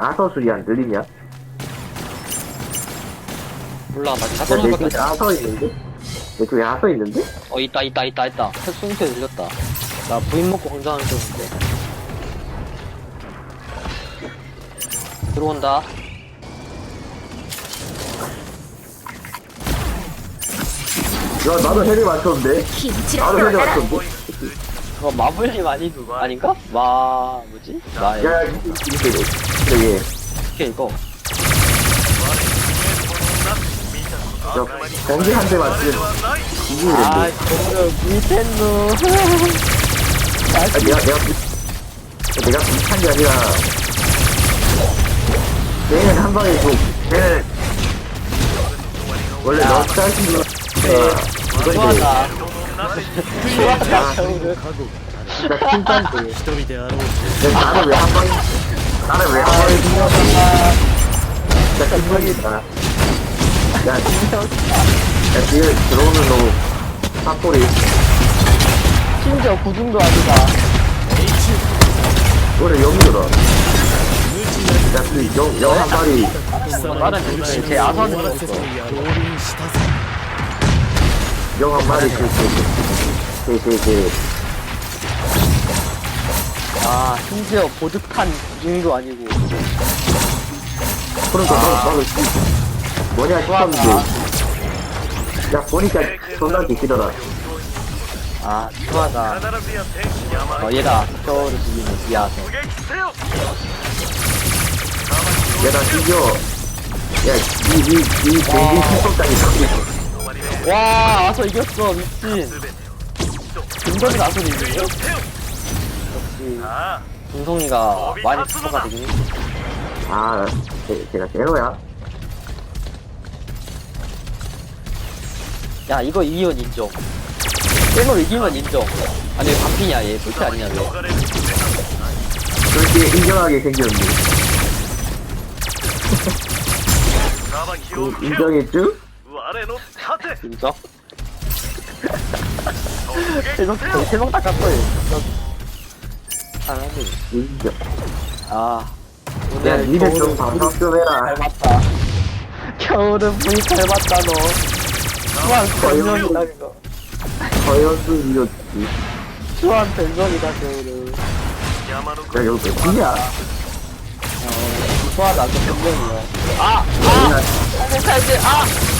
아서 소리 안 들리냐? 몰라 나 자동화밖에 쪽에 아서 있는데? 내 쪽에 아서 있는데? 어 있다 있다 있다 있다 헬스윙크 들렸다 나 부인 먹고 혼자하는 쪽인데 들어온다 야, 나도 헤드 맞췄는데? 나도 헤드 맞췄는데? 그거 마블님 아니 아닌가? 마 뭐지? 마 야, 야, 이게, 이게, 이게, 이게 이거. 저, 공기 한 대 맞추면 이기는데. 아 아, 저거 불텐노 내가, 내가, 비- 내가 비슷한 게 아니라, 걔는 한 방에 좀, 걔는, 원래 야. 너 짜증나, 이건데, 좋아하다 야, 좋아하다 저거를 진짜 칭찬돼. 一人であろう 근데 나는 왜 한 방에, 나는 왜 한 방에 죽냐. 진짜 칭찬이다. 야, 야, 뒤에 들어오는 놈, 사포리. 심지어 구중도 아니다 원래 여기더라. 야, 그, 영, 영한 마리. 貴様 나는 の 제 死を 아선을 終わらせて 줬어 やろう降臨したぞ 영 한 마리, 그, 그, 그, 그, 그, 아 심지어 보드탄 구중도 아니고 그러니까, 너, 너는, 그, 뭐냐 싶었는데. 야, 보니까 존나 기시더라. 아 좋아하다 어 얘다 겨울을 죽이는 미아서 야, 나 드디어, 야, 이, 이, 이, 뱅긴 탈법당이 잡고 와 아서 이겼어 미친. 김건희 아서 이기네. 역시 김성이가 많이 스포가 되긴 했어. 아, 제, 제가 제로야? 야 이거 이기면 인정. 게임을 이기면 인정. 아니 왜 반핀이야 얘. 볼트 아니냐 왜 그렇게 인정하게 생겼는데. 그, 인정했죠? 인정? 세명 세명 닦았어 얘 잘하네 인정. 아 야, 오늘 니네 좀 방송 좀 해라. 잘 봤다 겨울은 분이 잘 봤다 너 수완 변명이다 그거 서현수 이겼지. 수완 변명이다 겨울은 야, 여기 몇 분이야? 어 수완 아주 변명이야 아! 아! 오목할지 아!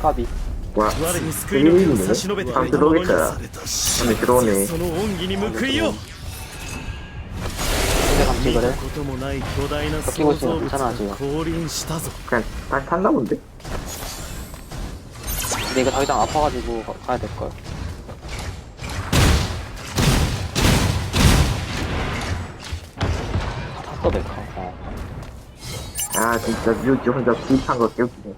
까비 와, 我に救いの手を 그림이네. 差し伸べて 방 くれたものに 들어오겠다. された 안에 들어오네. その恩義に報いよ 근데 갑자기 見た 그래? こともない巨大な 바뀌고 創 있으면 造物 괜찮아, が 지금. 降臨したぞ 그냥 다시 탔나 본데? 근데 이거 더 이상 아파가지고 가, 가야 될걸 탔어 메카 어. 아, 진짜 뮤지 혼자 구입한 거 깨우치네.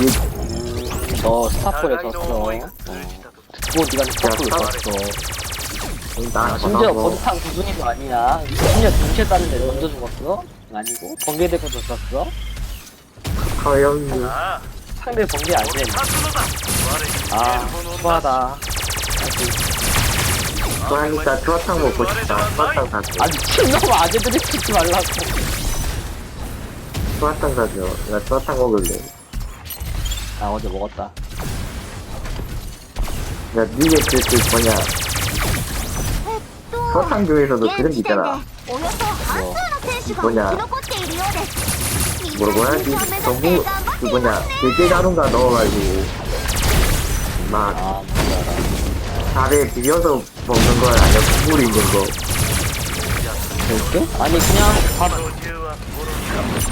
음, 너 스타포에 졌어 어. 듣고 니가 스타포를 야, 졌어 나, 아, 심지어 버드탄 구중이도 아니야 심지어 동시에 따는데 먼저 죽었어? 아니고 번개대고 졌었어? 서현수. 상대 번개 아니야 아 추하다 좋아하니까 추어탕 먹고 싶다. 추어탕 사줘. 아니 미친놈 아재들이 죽지 말라고 추어탕 사줘. 나 추어탕 먹을래. 나 어제 먹었다. 야, 니네 그, 그, 뭐냐. 서상교에서도 그런 게 있잖아. 뭐? 뭐냐. 뭐라고 해야지? 전부, 그 뭐냐. 대제 가루인가 넣어가지고. 막, 아, 몰라라. 밥에 비벼서 먹는 건 아니야. 국물 있는 거. 뭐 그렇게? 아니, 그냥 밥,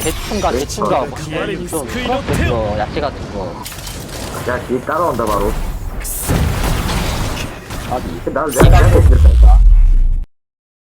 대충가 대충가 뭐 좀 그거 야채 같은 거 야, 뒤 따라온다, 바로. 아니. 나를 내가 잘못 했다니까.